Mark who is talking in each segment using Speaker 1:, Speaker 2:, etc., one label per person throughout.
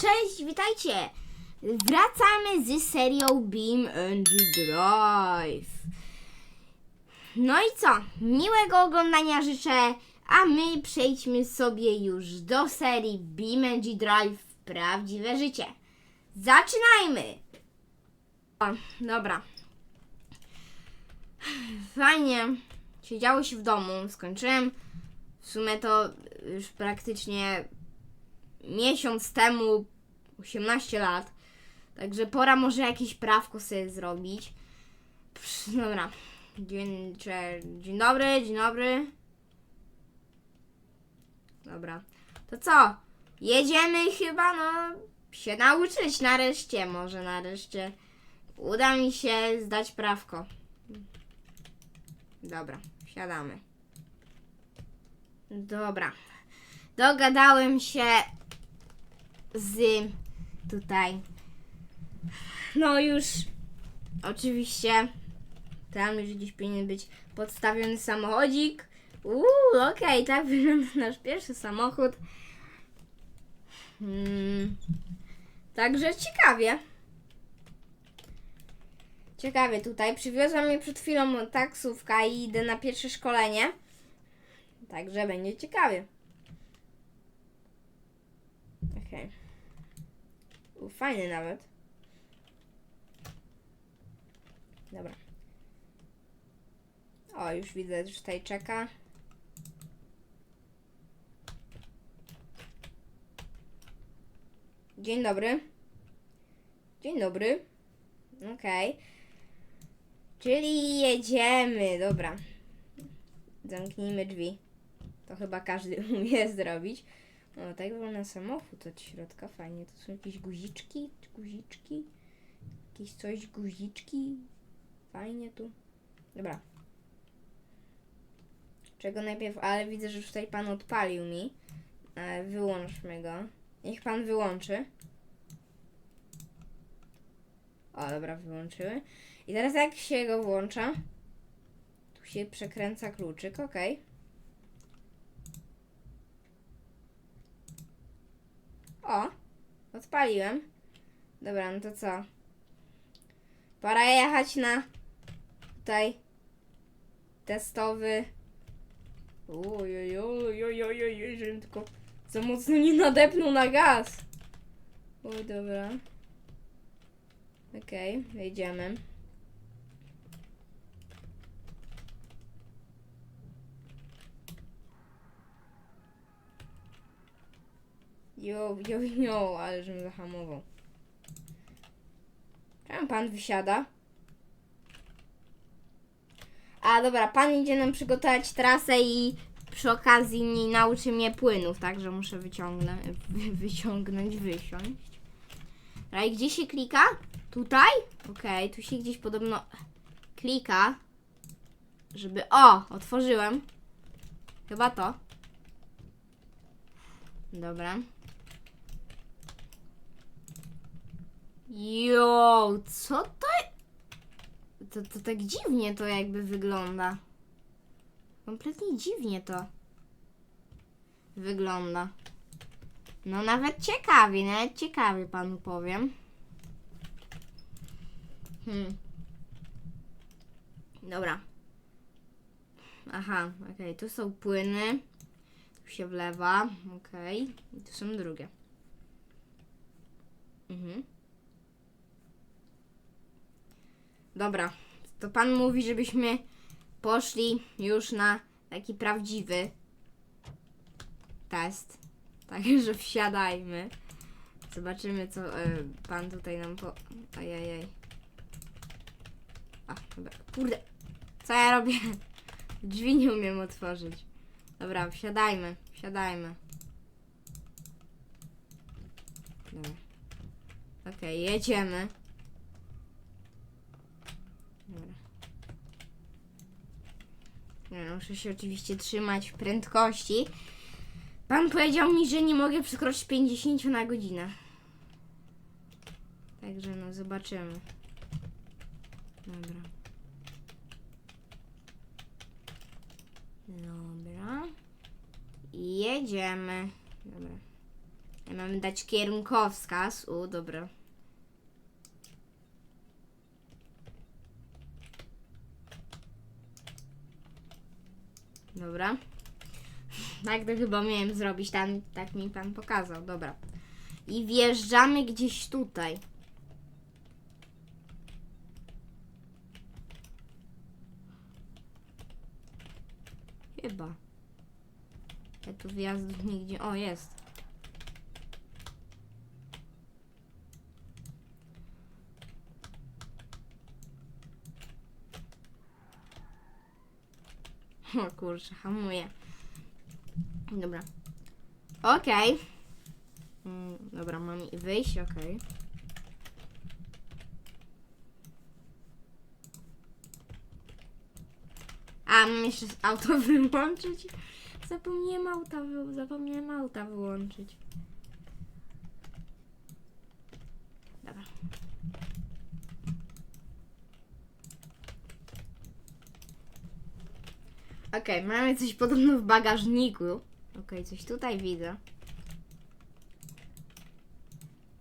Speaker 1: Cześć, witajcie! Wracamy z serią Beam and Drive. No i co? Miłego oglądania życzę, a my przejdźmy sobie już do serii Beam and Drive Prawdziwe Życie. Zaczynajmy! O, dobra. Fajnie. Siedziało się w domu, skończyłem w sumie to już praktycznie miesiąc temu 18 lat. Także pora może jakieś prawko sobie zrobić. Psz, dobra. Dzień, cze- dzień dobry, dzień dobry. Dobra. To co? Jedziemy chyba, no, się nauczyć nareszcie. Może nareszcie uda mi się zdać prawko. Dobra, wsiadamy. Dobra. Dogadałem się z tutaj. No już oczywiście tam już gdzieś powinien być podstawiony samochodzik. Uuu, okej, tak wygląda nasz pierwszy samochód. Hmm. Także ciekawie. Ciekawie tutaj. Przywiozła mnie przed chwilą taksówka i idę na pierwsze szkolenie. Także będzie ciekawie. Okej. Fajny nawet. Dobra. O, już widzę, że tutaj czeka. Dzień dobry. Dzień dobry. Okej. Czyli jedziemy, dobra. Zamknijmy drzwi. To chyba każdy umie zrobić. O, tak wygląda samochód od środka, fajnie. To są jakieś guziczki, guziczki, jakieś coś, guziczki. Fajnie tu. Dobra. Czego najpierw, ale widzę, że tutaj pan odpalił mi. E, wyłączmy go. Niech pan wyłączy. O, dobra, wyłączyły. I teraz jak się go włącza? Tu się przekręca kluczyk, okej. O, odpaliłem. Dobra, no to co? Pora jechać na tutaj testowy. Ojojoj, żebym tylko za mocno nie nadepnął na gaz. Oj, dobra. Okej, wejdziemy. Jo, jo, jo, ale żebym zahamował. Czemu pan wysiada? A dobra, pan idzie nam przygotować trasę i przy okazji nie nauczy mnie płynów, także muszę wyciągnąć, wy, wyciągnąć, wysiąść. Dobra, i gdzie się klika? Tutaj? Okej, tu się gdzieś podobno klika, żeby... O, otworzyłem. Chyba to. Dobra. Jo, co to? To, to tak dziwnie to jakby wygląda. Kompletnie dziwnie to wygląda. No nawet ciekawie, nawet ciekawie panu powiem. Hmm. Dobra. Aha, okej, tu są płyny. Tu się wlewa, okej. I tu są drugie. Mhm. Dobra, to pan mówi, żebyśmy poszli już na taki prawdziwy test. Także wsiadajmy. Zobaczymy, co e, pan tutaj nam po... Ajajaj. A, dobra. Kurde. Co ja robię? Drzwi nie umiem otworzyć. Dobra, wsiadajmy. Wsiadajmy. Dobra. Okej, jedziemy. Dobra. Nie, muszę się oczywiście trzymać prędkości. Pan powiedział mi, że nie mogę przekroczyć 50 na godzinę. Także no zobaczymy. Dobra. Dobra. Jedziemy. Dobra. I mamy dać kierunkowskaz. U, dobra. Dobra. Tak to chyba miałem zrobić, tam, tak mi pan pokazał, dobra. I wjeżdżamy gdzieś tutaj. Chyba. Ja tu wjazdów nigdzie. O, jest. O kurczę, hamuję. Dobra. Okej. Mm, Dobra, mam wyjść, okej. A, mam jeszcze auto wyłączyć. Zapomniałem auta, zapomniałem auta wyłączyć. Dobra. Okej, mamy coś podobno w bagażniku. Okej, coś tutaj widzę.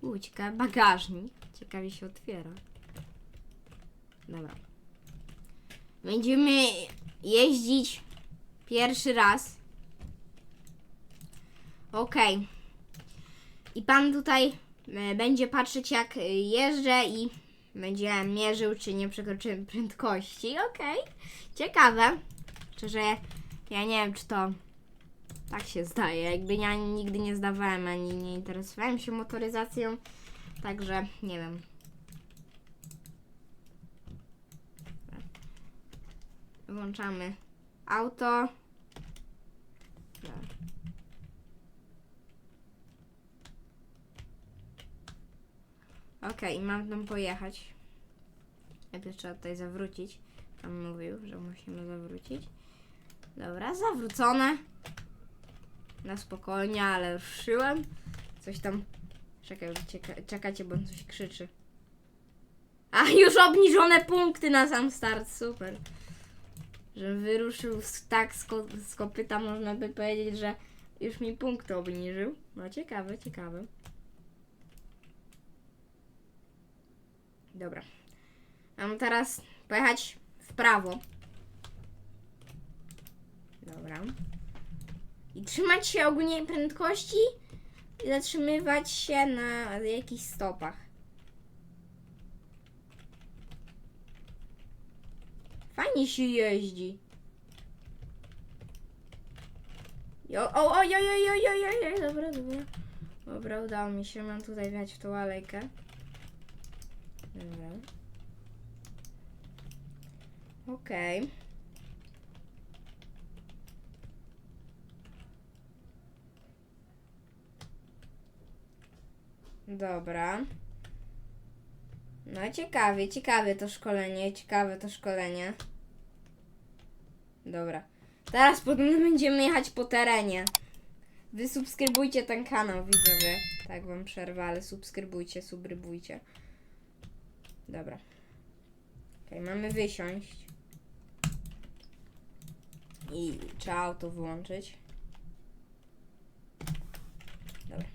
Speaker 1: U, ciekawe, bagażnik. Ciekawie się otwiera. Dobra. Będziemy jeździć pierwszy raz. Okej. I pan tutaj e, będzie patrzeć jak jeżdżę i będzie mierzył, czy nie przekroczyłem prędkości. Okej. Ciekawe. Szczerze, ja nie wiem, czy to tak się zdaje. Jakby ja nigdy nie zdawałem, ani nie interesowałem się motoryzacją. Także nie wiem. Włączamy auto. Okej, mam tam pojechać. Najpierw trzeba tutaj zawrócić. Pan mówił, że musimy zawrócić. Dobra, zawrócone. Na spokojnie, ale ruszyłem. Coś tam. Czekaj, czeka, czekajcie, bo on coś krzyczy. A już obniżone punkty na sam start, super. Że wyruszył tak z, ko, z kopyta, można by powiedzieć, że już mi punkty obniżył. No ciekawe, ciekawe. Dobra. Mam teraz pojechać w prawo. Dobra. I trzymać się ogólnie prędkości i zatrzymywać się na jakichś stopach. Fajnie się jeździ. Jo, o, o, jo, jo, jo, jo, jo, jo, dobra, dobra. Dobra, udało mi się, mam tutaj wjechać w tą. Dobra. Okej. Dobra. No ciekawie, ciekawie to szkolenie, ciekawe to szkolenie. Dobra. Teraz podobno będziemy jechać po terenie. Wy subskrybujcie ten kanał, widzowie. Tak wam przerwę, ale subskrybujcie, subrybujcie. Dobra. Okej, mamy wysiąść. I trzeba auto wyłączyć. Dobra.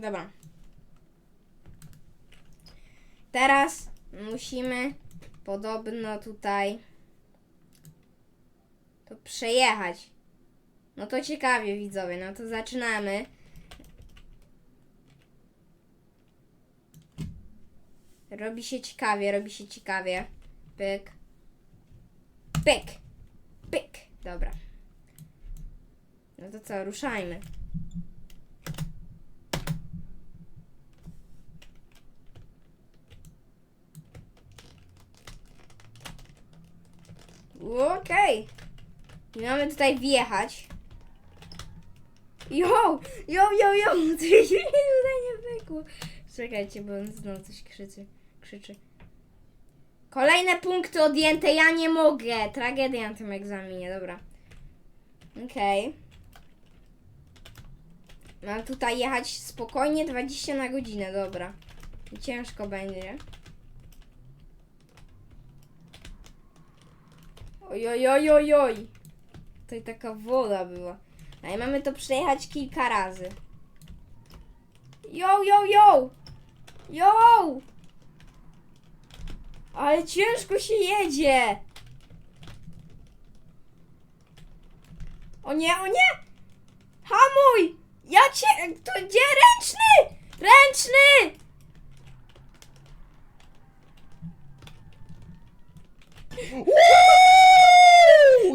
Speaker 1: Dobra. Teraz musimy podobno tutaj to przejechać. No to ciekawie widzowie, no to zaczynamy. Robi się ciekawie, robi się ciekawie. Pyk. Pyk. Pyk. Dobra. No to co, ruszajmy. Okej. I mamy tutaj wjechać. Jo! Jo, jo, jo! Coś mi tutaj nie pykło. Czekajcie, bo on znowu coś krzyczy. krzyczy. Kolejne punkty odjęte, ja nie mogę. Tragedia na tym egzaminie, dobra. Okej. Mam tutaj jechać spokojnie 20 na godzinę, dobra. I ciężko będzie. Oj, oj, oj, oj, oj. Tutaj taka woda była. No i mamy to przejechać kilka razy. Yo, yo, yo! Yo! Ale ciężko się jedzie! O nie, o nie! Hamuj! Ja cię... To gdzie ręczny? Ręczny!
Speaker 2: Woo!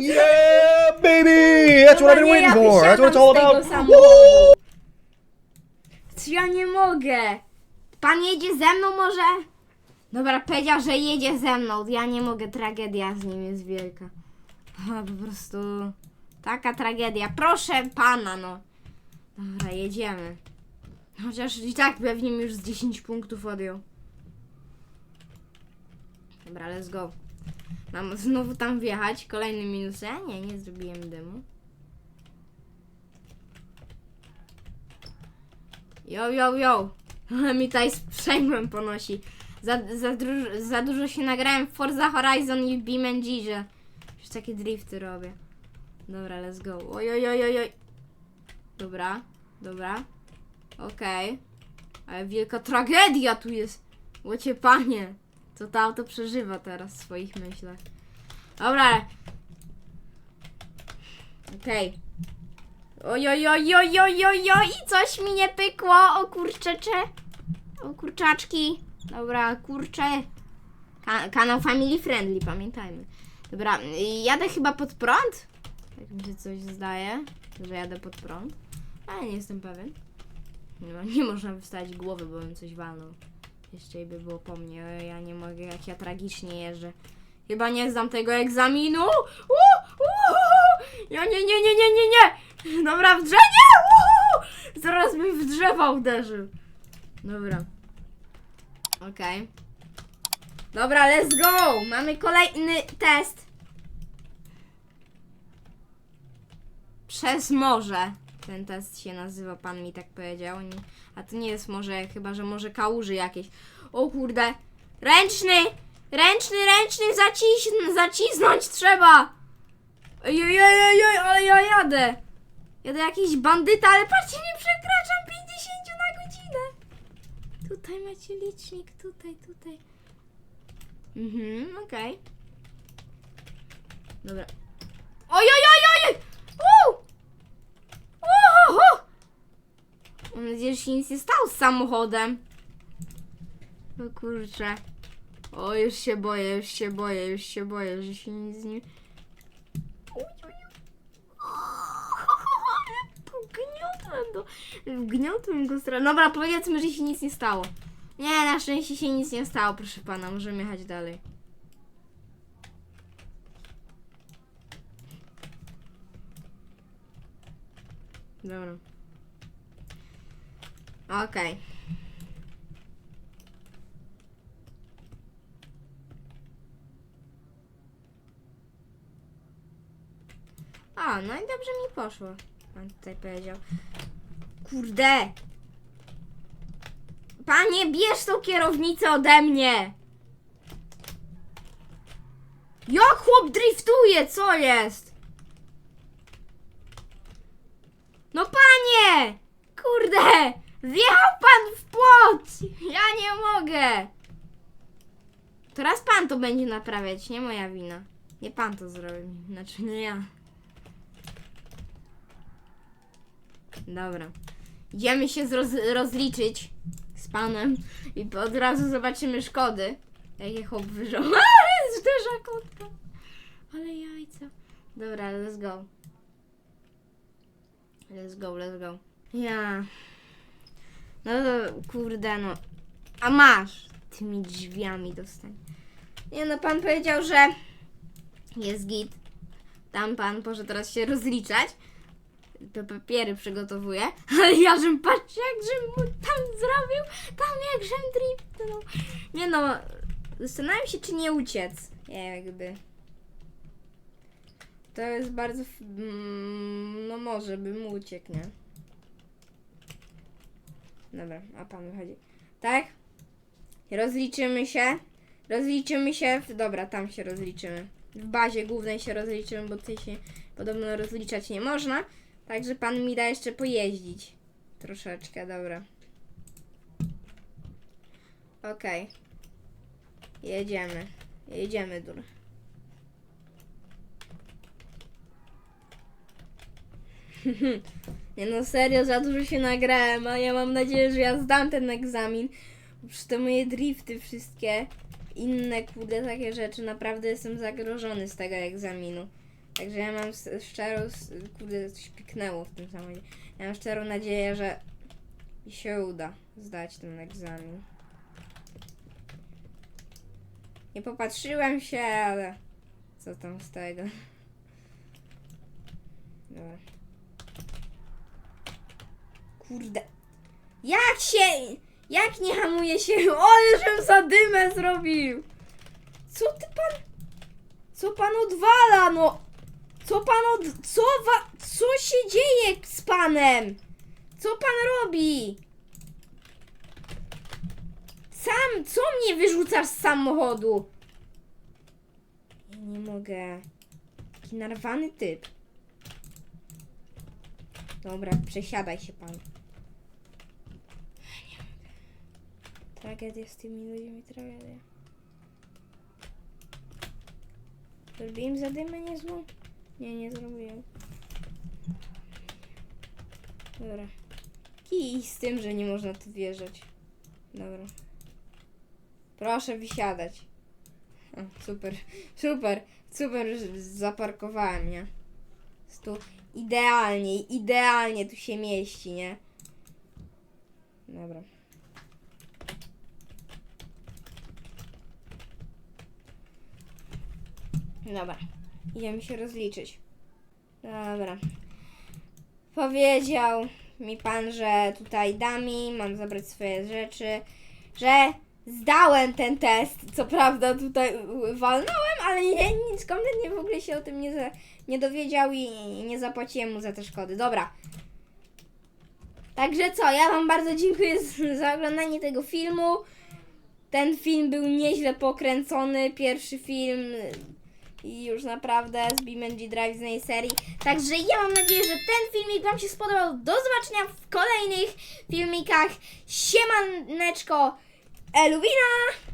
Speaker 2: Yeah, baby! That's what I've been waiting for. That's what it's all about. Woo!
Speaker 1: Ja nie mogę. Pan jedzie ze mną może? Dobra, powiedział, że jedzie ze mną. Ja nie mogę, tragedia z nim jest wielka. A, po prostu taka tragedia. Proszę pana, no. Dobra, jedziemy. Chociaż i tak pewnie mi już z 10 punktów odjął. Dobra, let's go. Mam znowu tam wjechać. Kolejny minus. Ja nie, nie zrobiłem dymu. Yo, yo. Ale mi tutaj sprzęgłem ponosi. Za, za, za dużo się nagrałem w Forza Horizon i w BeamNG, że już takie drifty robię. Dobra, let's go. Oj, oj, oj, oj, oj. Dobra, dobra. Okej. Ale wielka tragedia tu jest. Łocie panie. Co to auto przeżywa teraz w swoich myślach. Dobra. Okej. Oj, oj, oj, oj, oj, oj, oj, coś mi nie pykło, o kurczecze. O kurczaczki. Dobra, kurcze. Ka- kanał family friendly, pamiętajmy. Dobra, jadę chyba pod prąd? Tak mi się coś zdaje, że jadę pod prąd. Ale nie jestem pewien. Ma- nie można wystawić głowy, bo bym coś walnął. Jeszcze by było po mnie, ja nie mogę, jak ja tragicznie jeżdżę. Chyba nie zdam tego egzaminu. U, u, ja nie, nie, nie, nie, nie, nie. Dobra, w drzewie! Zaraz mi w drzewa uderzył. Dobra. Okej. Dobra, let's go! Mamy kolejny test. Przez morze. Ten test się nazywa, pan mi tak powiedział. Nie- A to nie jest morze, chyba że może kałuży jakieś. O kurde. Ręczny! Ręczny, ręczny, zacis zacisnąć trzeba! Oj, oj, oj, oj, oj, ale ja jadę. Jadę jakiś bandyta, ale patrzcie, nie przekraczam 50 na godzinę. Tutaj macie licznik, tutaj, tutaj. Mhm, okej. Dobra. Oj, oj, oj, oj! Uuu! Uuu! Mam nadzieję, że się nic nie stało z samochodem. O kurczę. O, już się boję, już się boję, już się boję, że się nic nie... Gniotłem go. Gniotłem go strasznie. Dobra, powiedzmy, że się nic nie stało. Nie, na szczęście się nic nie stało, proszę pana. Możemy jechać dalej. Dobra. Okej. A, no i dobrze mi poszło. Pan tutaj powiedział. Kurde! Panie, bierz tą kierownicę ode mnie! Jak chłop driftuje? Co jest? No panie! Kurde! Wjechał pan w płot! Ja nie mogę! Teraz pan to będzie naprawiać, nie moja wina. Nie pan to zrobił, znaczy nie ja. Dobra. Idziemy się zroz- rozliczyć z panem i od razu zobaczymy szkody. Jakie chłop wyżał. Ale zderza kotka. Ale jajca. Dobra, let's go. Let's go, let's go. Ja. No to kurde no. A masz. Tymi drzwiami dostań. Nie no, pan powiedział, że jest git. Tam pan może teraz się rozliczać. Te papiery przygotowuje. Ale ja żem patrzcie, jak żem mu tam zrobił. Tam jak żem driftnął. Nie no, zastanawiam się, czy nie uciec. Jakby. To jest bardzo. mm, No może bym uciekł, nie? Dobra, a pan wychodzi. Tak? Rozliczymy się. Rozliczymy się. W, dobra, tam się rozliczymy. W bazie głównej się rozliczymy, bo tutaj się podobno rozliczać nie można. Także pan mi da jeszcze pojeździć. Troszeczkę, dobra. Okej. Jedziemy. Jedziemy, dur. Nie no, serio, za dużo się nagrałem, a ja mam nadzieję, że ja zdam ten egzamin. Przy te moje drifty wszystkie, inne kurde takie rzeczy, naprawdę jestem zagrożony z tego egzaminu. Także ja mam szczerą, kurde, coś piknęło w tym samochodzie. Ja mam szczerą nadzieję, że się uda zdać ten egzamin. Nie popatrzyłem się, ale co tam z tego. Dobra. Kurde. Jak się... Jak nie hamuje się? O, żem zadymę zrobił! Co ty pan... Co pan odwala, no? Co pan od... Co wa... Co się dzieje z panem? Co pan robi? Sam, co mnie wyrzucasz z samochodu? Ja nie mogę. Taki narwany typ. Dobra, przesiadaj się pan. Nie mogę. Tragedia z tymi ludźmi, tragedia. Zrobiłem zadymę niezłą? Nie, nie zrobiłem. Dobra. Kij z tym, że nie można tu wjeżdżać. Dobra. Proszę wysiadać. O, super, super, super, zaparkowałem, nie? Tu idealnie, idealnie tu się mieści, nie? Dobra. Dobra, idziemy się rozliczyć. Dobra. Powiedział mi pan, że tutaj da mi, mam zabrać swoje rzeczy, że zdałem ten test. Co prawda tutaj walnąłem, ale nie, nic kompletnie w ogóle się o tym nie, za, nie dowiedział i nie zapłaciłem mu za te szkody. Dobra. Także co, ja wam bardzo dziękuję za oglądanie tego filmu. Ten film był nieźle pokręcony, pierwszy film i już naprawdę z BeamNG Drive z tej serii. Także ja mam nadzieję, że ten filmik Wam się spodobał. Do zobaczenia w kolejnych filmikach. Siemaneczko, Eluwina!